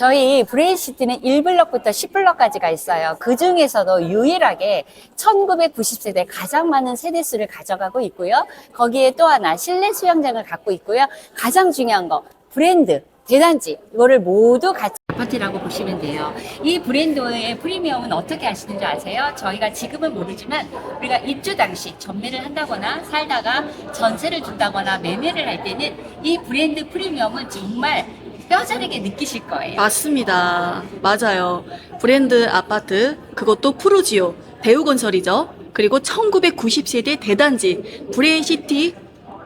저희 브레인시티는 1블럭부터 10블럭까지가 있어요. 그 중에서도 유일하게 1990세대 가장 많은 세대 수를 가져가고 있고요. 거기에 또 하나 실내 수영장을 갖고 있고요. 가장 중요한 거 브랜드 대단지 이거를 모두 같이 아파트라고 보시면 돼요. 이 브랜드의 프리미엄은 어떻게 아시는 줄 아세요? 저희가 지금은 모르지만 우리가 입주 당시 전매를 한다거나 살다가 전세를 준다거나 매매를 할 때는 이 브랜드 프리미엄은 정말 뼈저리게 느끼실 거예요. 맞습니다. 맞아요. 브랜드 아파트, 그것도 프로지오, 대우건설이죠. 그리고 1990세대 대단지, 브레인시티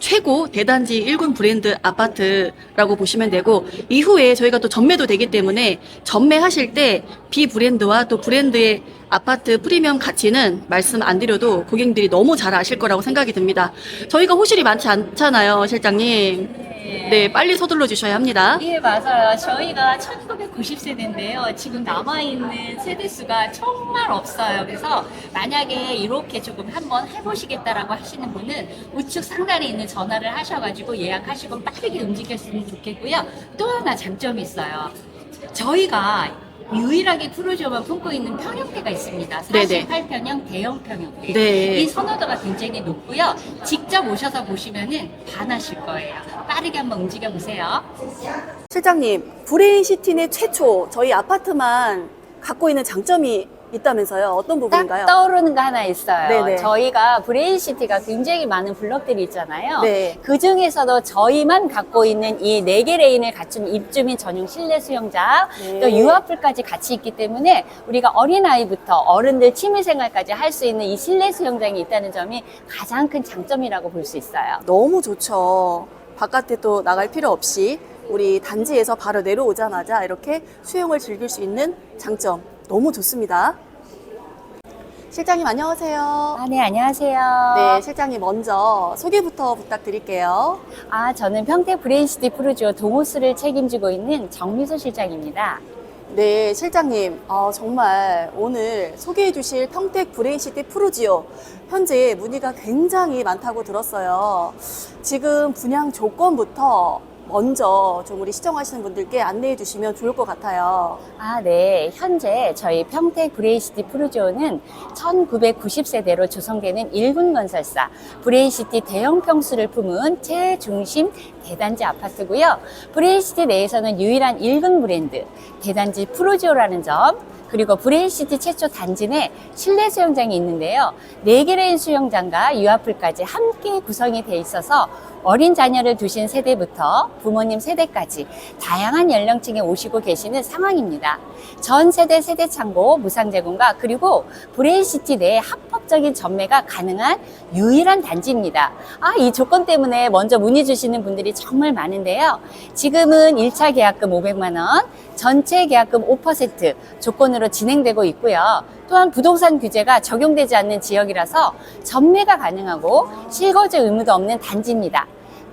최고 대단지 1군 브랜드 아파트라고 보시면 되고, 이후에 저희가 또 전매도 되기 때문에 전매하실 때 비브랜드와 또 브랜드의 아파트 프리미엄 가치는 말씀 안 드려도 고객님들이 너무 잘 아실 거라고 생각이 듭니다. 저희가 호실이 많지 않잖아요, 실장님. 네, 빨리 서둘러 주셔야 합니다. 예, 맞아요. 저희가 1990세대인데요. 지금 남아있는 세대수가 정말 없어요. 그래서 만약에 이렇게 조금 한번 해보시겠다라고 하시는 분은 우측 상단에 있는 전화를 하셔가지고 예약하시고 빠르게 움직였으면 좋겠고요. 또 하나 장점이 있어요. 저희가 유일하게 프로지오만 품고 있는 평형대가 있습니다. 네네. 48평형 대형 평형대. 네. 이 선호도가 굉장히 높고요. 직접 오셔서 보시면은 반하실 거예요. 빠르게 한번 움직여 보세요. 실장님, 브레인시티는 최초 저희 아파트만 갖고 있는 장점이 있다면서요? 어떤 딱 부분인가요? 떠오르는 거 하나 있어요. 네네. 저희가 브레인시티가 굉장히 많은 블럭들이 있잖아요. 네. 그 중에서도 저희만 갖고 있는 이 네 개 레인을 갖춘 입주민 전용 실내 수영장, 네. 또 유아풀까지 같이 있기 때문에 우리가 어린아이부터 어른들 취미생활까지 할 수 있는 이 실내 수영장이 있다는 점이 가장 큰 장점이라고 볼 수 있어요. 너무 좋죠. 바깥에 또 나갈 필요 없이 우리 단지에서 바로 내려오자마자 이렇게 수영을 즐길 수 있는 장점 너무 좋습니다. 실장님 안녕하세요. 아, 네, 안녕하세요. 네, 실장님 먼저 소개부터 부탁드릴게요. 아, 저는 평택 브레인시티 프로지오 동호수를 책임지고 있는 정미소 실장입니다. 네, 실장님. 어, 정말 오늘 소개해 주실 평택 브레인시티 프로지오. 현재 문의가 굉장히 많다고 들었어요. 지금 분양 조건부터 먼저 좀 우리 시청하시는 분들께 안내해 주시면 좋을 것 같아요. 아, 네. 현재 저희 평택 브레인시티 프로지오는 1990세대로 조성되는 일군 건설사 브레인시티 대형 평수를 품은 최중심 대단지 아파트고요. 브레인시티 내에서는 유일한 일군 브랜드 대단지 프로지오라는 점 그리고 브레인시티 최초 단지 내 실내 수영장이 있는데요. 네개 레인 수영장과 유아풀까지 함께 구성이 돼 있어서 어린 자녀를 두신 세대부터 부모님 세대까지 다양한 연령층에 오시고 계시는 상황입니다. 전 세대 세대 창고 무상 제공과 그리고 브레인시티 내 합법적인 전매가 가능한 유일한 단지입니다. 아, 이 조건 때문에 먼저 문의 주시는 분들이 정말 많은데요. 지금은 1차 계약금 500만 원, 전체 계약금 5% 조건으로 진행되고 있고요. 또한 부동산 규제가 적용되지 않는 지역이라서 전매가 가능하고 실거주 의무도 없는 단지입니다.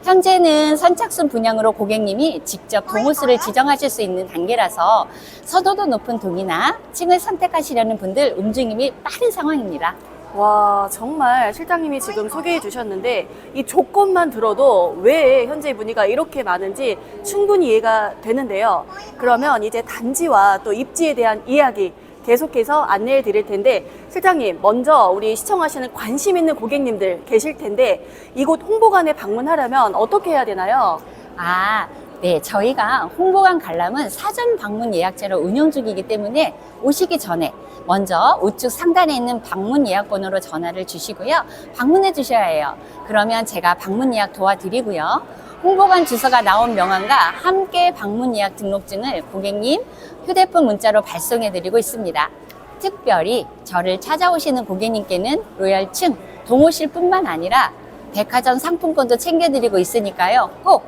현재는 선착순 분양으로 고객님이 직접 동호수를 지정하실 수 있는 단계라서 서도도 높은 동이나 층을 선택하시려는 분들 움직임이 빠른 상황입니다. 와, 정말 실장님이 지금 소개해 주셨는데 이 조건만 들어도 왜 현재 문의가 이렇게 많은지 충분히 이해가 되는데요. 그러면 이제 단지와 또 입지에 대한 이야기 계속해서 안내해 드릴 텐데 실장님 먼저 우리 시청하시는 관심 있는 고객님들 계실 텐데 이곳 홍보관에 방문하려면 어떻게 해야 되나요? 아, 네. 저희가 홍보관 관람은 사전 방문 예약제로 운영 중이기 때문에 오시기 전에 먼저 우측 상단에 있는 방문 예약 번호로 전화를 주시고요. 방문해 주셔야 해요. 그러면 제가 방문 예약 도와드리고요. 홍보관 주소가 나온 명함과 함께 방문 예약 등록증을 고객님 휴대폰 문자로 발송해 드리고 있습니다. 특별히 저를 찾아오시는 고객님께는 로열층 동호실뿐만 아니라 백화점 상품권도 챙겨 드리고 있으니까요. 꼭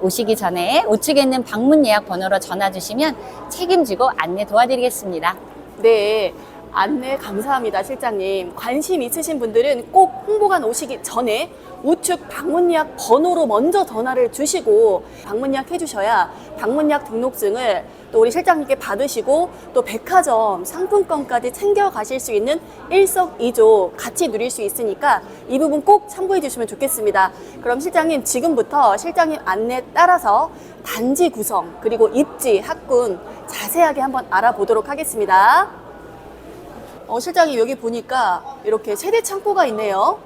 오시기 전에 우측에 있는 방문 예약 번호로 전화 주시면 책임지고 안내 도와드리겠습니다. 네. 안내 감사합니다, 실장님. 관심 있으신 분들은 꼭 홍보관 오시기 전에 우측 방문예약 번호로 먼저 전화를 주시고 방문예약 해주셔야 방문예약 등록증을 또 우리 실장님께 받으시고 또 백화점 상품권까지 챙겨 가실 수 있는 일석이조 같이 누릴 수 있으니까 이 부분 꼭 참고해 주시면 좋겠습니다. 그럼 실장님 지금부터 실장님 안내 따라서 단지 구성 그리고 입지, 학군 자세하게 한번 알아보도록 하겠습니다. 어, 실장님 여기 보니까 이렇게 세대 창고가 있네요.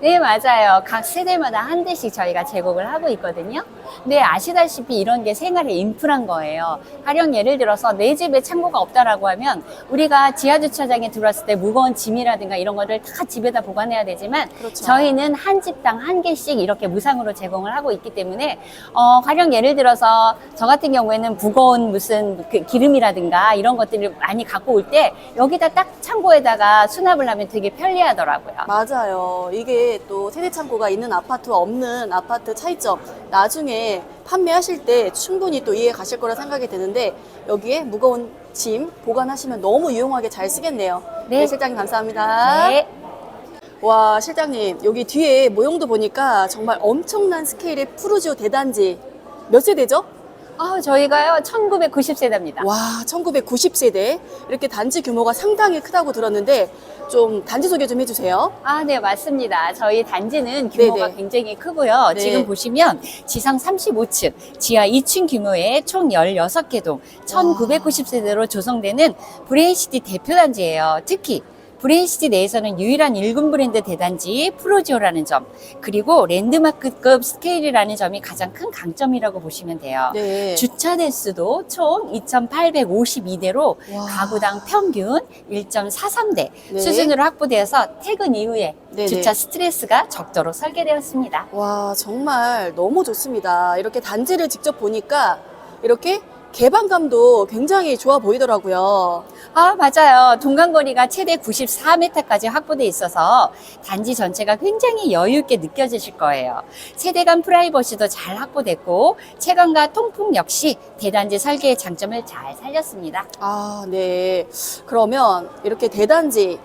네, 맞아요. 각 세대마다 한 대씩 저희가 제공을 하고 있거든요. 근데 아시다시피 이런 게 생활의 인프라인 거예요. 가령 예를 들어서 내 집에 창고가 없다라고 하면 우리가 지하 주차장에 들어왔을 때 무거운 짐이라든가 이런 거를 다 집에다 보관해야 되지만 그렇죠. 저희는 한 집당 한 개씩 이렇게 무상으로 제공을 하고 있기 때문에 어, 가령 예를 들어서 저 같은 경우에는 무거운 무슨 그 기름이라든가 이런 것들을 많이 갖고 올 때 여기다 딱 창고에다가 수납을 하면 되게 편리하더라고요. 맞아요. 이게 또 세대 창고가 있는 아파트와 없는 아파트 차이점. 나중에 판매하실 때 충분히 또 이해 가실 거라 생각이 드는데 여기에 무거운 짐 보관하시면 너무 유용하게 잘 쓰겠네요. 네. 네, 실장님 감사합니다. 네. 와, 실장님 여기 뒤에 모형도 보니까 정말 엄청난 스케일의 푸르지오 대단지 몇 세대죠? 아, 저희가요 1990세대입니다. 와, 1990세대. 이렇게 단지 규모가 상당히 크다고 들었는데 좀 단지 소개 좀 해주세요. 아, 네, 맞습니다. 저희 단지는 규모가 네네. 굉장히 크고요. 네. 지금 보시면 지상 35층, 지하 2층 규모의 총 16개 동, 1990세대로 조성되는 브레인시티 대표 단지예요. 특히 브레인시티 내에서는 유일한 1군 브랜드 대단지 프로지오라는 점, 그리고 랜드마크급 스케일이라는 점이 가장 큰 강점이라고 보시면 돼요. 네. 주차 대수도 총 2,852대로 와. 가구당 평균 1.43대 네. 수준으로 확보되어서 퇴근 이후에 네네. 주차 스트레스가 적도록 설계되었습니다. 와, 정말 너무 좋습니다. 이렇게 단지를 직접 보니까 이렇게 개방감도 굉장히 좋아 보이더라고요. 아, 맞아요. 동간거리가 최대 94m까지 확보돼 있어서 단지 전체가 굉장히 여유있게 느껴지실 거예요. 세대 간 프라이버시도 잘 확보됐고, 체감과 통풍 역시 대단지 설계의 장점을 잘 살렸습니다. 아, 네. 그러면 이렇게 대단지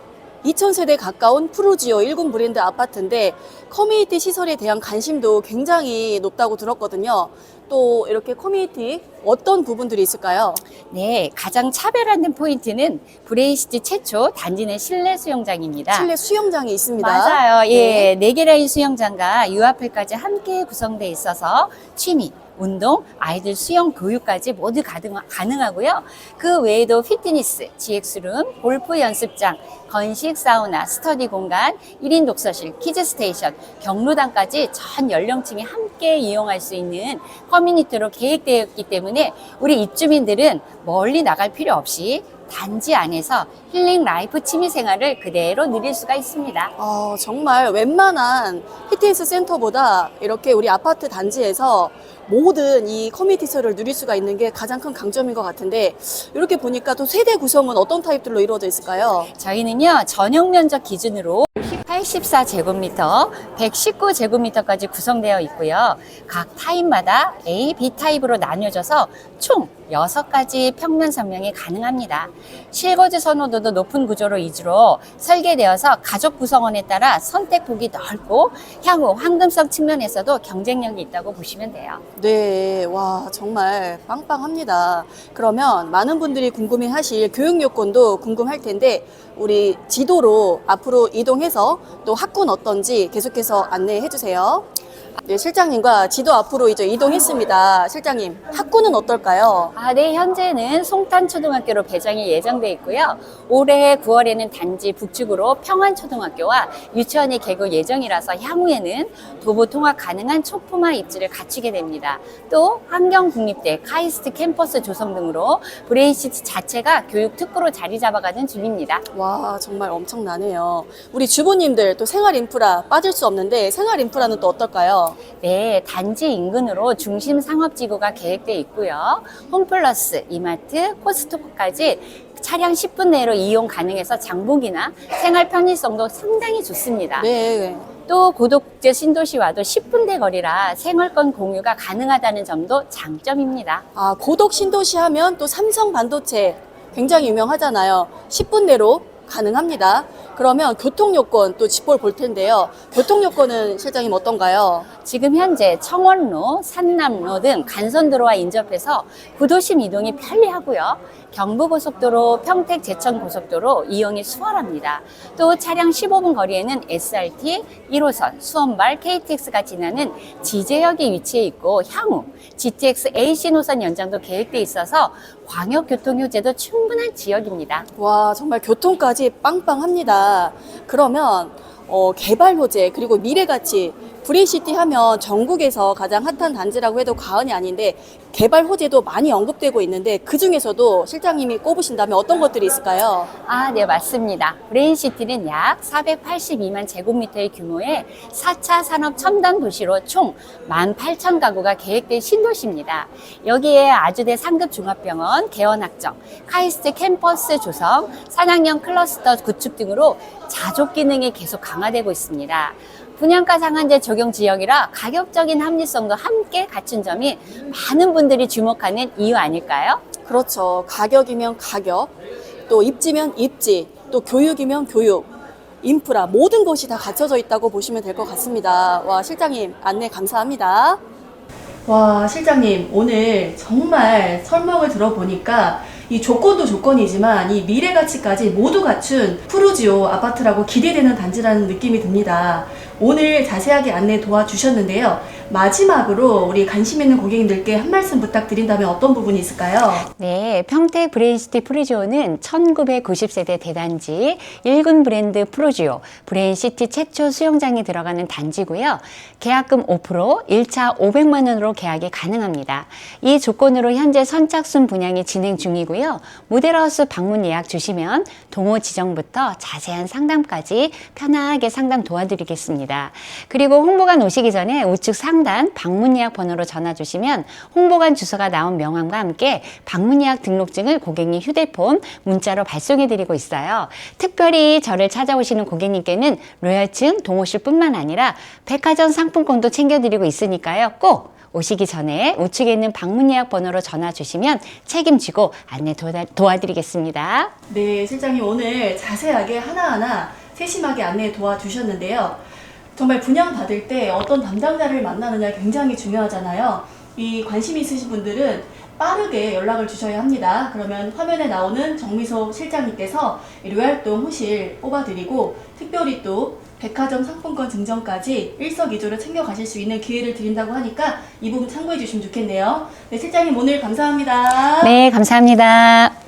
2000세대 가까운 프루지오 1군 브랜드 아파트인데 커뮤니티 시설에 대한 관심도 굉장히 높다고 들었거든요. 또 이렇게 커뮤니티 어떤 부분들이 있을까요? 네, 가장 차별화된 포인트는 브레이시티 최초 단지 내 실내 수영장입니다. 실내 수영장이 있습니다. 맞아요. 네. 예, 네 개 라인 수영장과 유아풀까지 함께 구성돼 있어서 취미, 운동, 아이들 수영 교육까지 모두 가능, 가능하고요. 그 외에도 피트니스, GX룸, 골프 연습장, 건식 사우나, 스터디 공간, 1인 독서실, 키즈 스테이션, 경로당까지 전 연령층이 함께 이용할 수 있는 커뮤니티로 계획되어 있기 때문에 우리 입주민들은 멀리 나갈 필요 없이 단지 안에서 힐링 라이프 취미 생활을 그대로 누릴 수가 있습니다. 어, 정말 웬만한 피트니스 센터보다 이렇게 우리 아파트 단지에서 모든 이 커뮤니티 시설을 누릴 수가 있는 게 가장 큰 강점인 것 같은데 이렇게 보니까 또 세대 구성은 어떤 타입들로 이루어져 있을까요? 저희는 요 전용 면적 기준으로 84제곱미터, 119제곱미터까지 구성되어 있고요. 각 타입마다 A, B 타입으로 나뉘어져서 총 6가지 평면 선명이 가능합니다. 실거주 선호도도 높은 구조로 위주로 설계되어서 가족 구성원에 따라 선택폭이 넓고 향후 황금성 측면에서도 경쟁력이 있다고 보시면 돼요. 네, 와, 정말 빵빵합니다. 그러면 많은 분들이 궁금해 하실 교육 요건도 궁금할 텐데, 우리 지도로 앞으로 이동해서 또 학군 어떤지 계속해서 안내해 주세요. 네, 실장님과 지도 앞으로 이제 이동했습니다. 실장님, 학군은 어떨까요? 아, 네, 현재는 송탄초등학교로 배정이 예정돼 있고요. 올해 9월에는 단지 북측으로 평안초등학교와 유치원이 개교 예정이라서 향후에는 도보 통학 가능한 초품화 입지를 갖추게 됩니다. 또 환경국립대, 카이스트 캠퍼스 조성 등으로 브레인시티 자체가 교육 특구로 자리 잡아가는 중입니다. 와, 정말 엄청나네요. 우리 주부님들 또 생활 인프라 빠질 수 없는데 생활 인프라는 또 어떨까요? 네, 단지 인근으로 중심 상업지구가 계획돼 있고요. 홈플러스, 이마트, 코스트코까지 차량 10분 내로 이용 가능해서 장복이나 생활 편의성도 상당히 좋습니다. 네. 또 고독제 신도시와도 10분대 거리라 생활권 공유가 가능하다는 점도 장점입니다. 아, 고덕 신도시 하면 또 삼성 반도체 굉장히 유명하잖아요. 10분 내로 가능합니다. 그러면 교통 요건 또 짚볼 볼 텐데요. 교통 요건은 실장님 어떤가요? 지금 현재 청원로, 산남로 등 간선도로와 인접해서 구도심 이동이 편리하고요. 경부고속도로, 평택 제천고속도로 이용이 수월합니다. 또 차량 15분 거리에는 SRT, 1호선, 수원발, KTX가 지나는 지제역이 위치해 있고 향후 GTX AC 노선 연장도 계획돼 있어서 광역교통효제도 충분한 지역입니다. 와, 정말 교통까지 빵빵합니다. 그러면 어, 개발 호재 그리고 미래 가치 브레이시티 하면 전국에서 가장 핫한 단지라고 해도 과언이 아닌데 개발 호재도 많이 언급되고 있는데 그 중에서도 실장님이 꼽으신다면 어떤 것들이 있을까요? 아, 네, 맞습니다. 브레인시티는 약 482만 제곱미터의 규모의 4차 산업 첨단 도시로 총 18,000가구가 계획된 신도시입니다. 여기에 아주대 상급 종합병원 개원 확정, 카이스트 캠퍼스 조성, 산학령 클러스터 구축 등으로 자족 기능이 계속 강화되고 있습니다. 분양가 상한제 적용 지역이라 가격적인 합리성도 함께 갖춘 점이 많은 분들이 주목하는 이유 아닐까요? 그렇죠. 가격이면 가격, 또 입지면 입지, 또 교육이면 교육, 인프라 모든 것이 다 갖춰져 있다고 보시면 될 것 같습니다. 와 실장님 안내 감사합니다. 와 실장님 오늘 정말 설명을 들어보니까 이 조건도 조건이지만 이 미래 가치까지 모두 갖춘 푸르지오 아파트라고 기대되는 단지라는 느낌이 듭니다. 오늘 자세하게 안내 도와주셨는데요. 마지막으로 우리 관심 있는 고객님들께 한 말씀 부탁드린다면 어떤 부분이 있을까요? 네, 평택 브레인시티 프루지오는 1990세대 대단지 1군 브랜드 프루지오 브레인시티 최초 수영장에 들어가는 단지고요. 계약금 5%, 1차 500만 원으로 계약이 가능합니다. 이 조건으로 현재 선착순 분양이 진행 중이고요. 모델하우스 방문 예약 주시면 동호 지정부터 자세한 상담까지 편하게 상담 도와드리겠습니다. 그리고 홍보관 오시기 전에 우측 상단 방문 예약 번호로 전화 주시면 홍보관 주소가 나온 명함과 함께 방문 예약 등록증을 고객님 휴대폰 문자로 발송해 드리고 있어요. 특별히 저를 찾아오시는 고객님께는 로열층 동호실뿐만 아니라 백화점 상품권도 챙겨 드리고 있으니까요. 꼭 오시기 전에 우측에 있는 방문 예약 번호로 전화 주시면 책임지고 안내 도와, 도와드리겠습니다. 네, 실장님 오늘 자세하게 하나하나 세심하게 안내 도와주셨는데요. 정말 분양 받을 때 어떤 담당자를 만나느냐 굉장히 중요하잖아요. 이 관심 있으신 분들은 빠르게 연락을 주셔야 합니다. 그러면 화면에 나오는 정미소 실장님께서 이 로얄동 호실 뽑아드리고 특별히 또 백화점 상품권 증정까지 일석이조로 챙겨가실 수 있는 기회를 드린다고 하니까 이 부분 참고해 주시면 좋겠네요. 네, 실장님 오늘 감사합니다. 네, 감사합니다.